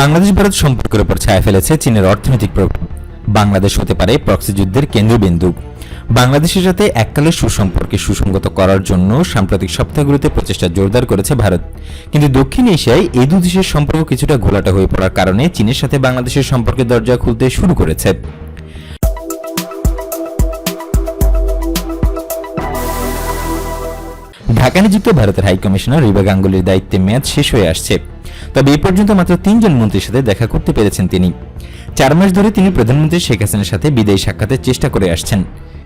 বাংলাদেশ ভারত সম্পর্কের উপর ছায়া ফেলেছে চীনের অর্থনৈতিক প্রভাব। বাংলাদেশ হতে পারে প্রক্সি যুদ্ধের কেন্দ্রবিন্দু। বাংলাদেশের সাথে এককালের সুসম্পর্কে সুসংগত করার জন্য সাম্প্রতিক সপ্তাহগুলোতে প্রচেষ্টা জোরদার করেছে ভারত। কিন্তু দক্ষিণ এশিয়ায় এই দু দেশের সম্পর্ক কিছুটা ঘোলাটা হয়ে পড়ার কারণে চীনের সাথে বাংলাদেশের সম্পর্কের দরজা খুলতে শুরু করেছে। ঢাকা নিযুক্ত ভারতের হাইকমিশনার রিবা গাঙ্গুলির দায়িত্বে মেয়াদ শেষ হয়ে আসছে। তবে এ পর্যন্ত মাত্র তিনজন মন্ত্রীর সাথে দেখা করতে পেরেছেন তিনি। চার মাস ধরে তিনি প্রধানমন্ত্রী শেখ হাসিনার সাথে বিদায়ী সাক্ষাতের চেষ্টা করে আসছেন,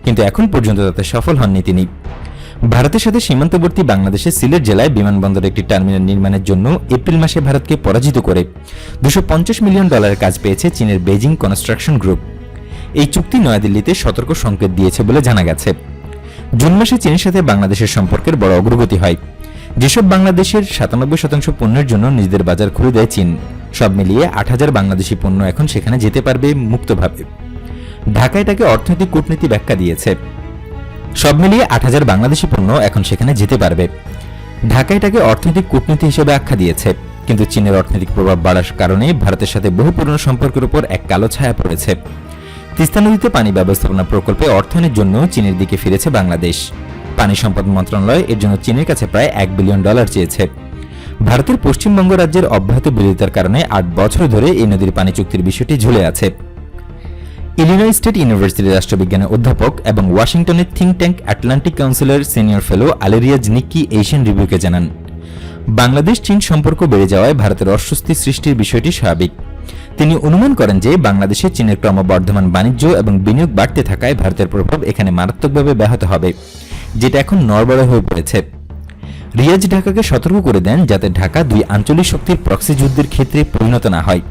কিন্তু এখন পর্যন্ত তাতে সফল হননি তিনি। ভারতের সাথে সীমান্তবর্তী বাংলাদেশের সিলেট জেলায় বিমানবন্দরে একটি টার্মিনাল নির্মাণের জন্য এপ্রিল মাসে ভারতকে পরাজিত করে দুশো মিলিয়ন ডলারের কাজ পেয়েছে চীনের বেজিং কনস্ট্রাকশন গ্রুপ। এই চুক্তি নয়াদিল্লিতে সতর্ক সংকেত দিয়েছে বলে জানা গেছে। জুন মাসে চীনের সাথে বাংলাদেশের সম্পর্কের বড় অগ্রগতি হয়। যেসব বাংলাদেশের সাতানব্বই শতাংশ পণ্যের জন্য নিজেদের বাজার খুলে দেয় চীন, সব মিলিয়ে আট হাজার বাংলাদেশি পণ্য এখন সেখানে যেতে পারবে মুক্তভাবে। ঢাকা এটাকে অর্থনৈতিক কূটনীতি ব্যাখ্যা দিয়েছে। সব মিলিয়ে আট হাজার বাংলাদেশি পণ্য এখন সেখানে যেতে পারবে। ঢাকা এটাকে অর্থনৈতিক কূটনীতি হিসেবে আখ্যা দিয়েছে, কিন্তু চীনের অর্থনৈতিক প্রভাব বাড়ার কারণে ভারতের সাথে বহু পুরনো সম্পর্কের উপর এক কালো ছায়া পড়েছে। তিস্তা নদীতে পানি ব্যবস্থাপনা প্রকল্পে অর্থায়নের জন্য চীনের দিকে ফিরেছে বাংলাদেশ। পানি সম্পদ মন্ত্রণালয় এর জন্য চীনের কাছে প্রায় এক বিলিয়ন ডলার চেয়েছে। ভারতের পশ্চিমবঙ্গ রাজ্যের অব্যাহত বিরোধিতার কারণে আট বছর ধরে এই নদীর পানি চুক্তির বিষয়টি ঝুলে আছে। ইলিনয় স্টেট ইউনিভার্সিটির রাষ্ট্রবিজ্ঞানের অধ্যাপক এবং ওয়াশিংটনের থিঙ্ক ট্যাঙ্ক আটলান্টিক কাউন্সিলের সিনিয়র ফেলো আলেরিয়াজ নিক্কি এশিয়ান রিভিউকে জানান, বাংলাদেশ চীন সম্পর্ক বেড়ে যাওয়ায় ভারতের অস্বস্তি সৃষ্টির বিষয়টি স্বাভাবিক। তিনি অনুমান করেন যে বাংলাদেশে চীনের ক্রমবর্ধমান বাণিজ্য এবং বিনিয়োগ বাড়তে থাকায় ভারতের প্রভাব এখানে মারাত্মকভাবে ব্যাহত হবে। যেটা এখন নড়বড়ে হয়ে পড়েছে। রিয়াজ ঢাকাকে সতর্ক করে দেন যাতে ঢাকা দুই আঞ্চলিক শক্তির প্রক্সি যুদ্ধের ক্ষেত্রে পরিণত না হয়।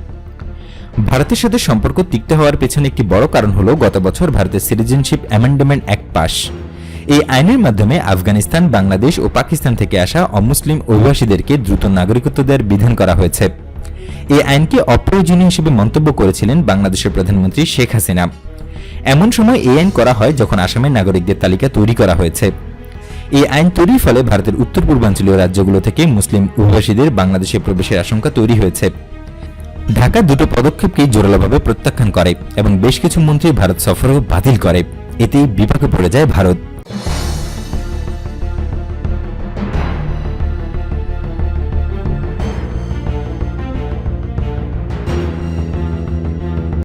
ভারতের সাথে সম্পর্ক তিক্ত হওয়ার পেছনে একটি বড় কারণ হল গত বছর ভারতের সিটিজেনশিপ অ্যামেন্ডমেন্ট অ্যাক্ট পাস এই আইনের মাধ্যমে আফগানিস্তান, বাংলাদেশ ও পাকিস্তান থেকে আসা অমুসলিম অভিবাসীদেরকে দ্রুত নাগরিকত্ব দেওয়ার বিধান করা হয়েছে। এই আইনকে অপ্রয়োজনীয় হিসেবে মন্তব্য করেছিলেন বাংলাদেশের প্রধানমন্ত্রী শেখ হাসিনা। এমন সময় এই আইন করা হয় যখন আসামের নাগরিকদের তালিকা তৈরি করা হয়েছে। এই আইন তৈরির ফলে ভারতের উত্তর পূর্বাঞ্চলীয় রাজ্যগুলো থেকে মুসলিম অভিবাসীদের বাংলাদেশে প্রবেশের আশঙ্কা তৈরি হয়েছে। ঢাকা দুটো পদক্ষেপকেই জোরালোভাবে প্রত্যাখ্যান করে এবং বেশ কিছু মন্ত্রী ভারত সফরও বাতিল করে। এতেই বিপাকে পড়ে যায় ভারত।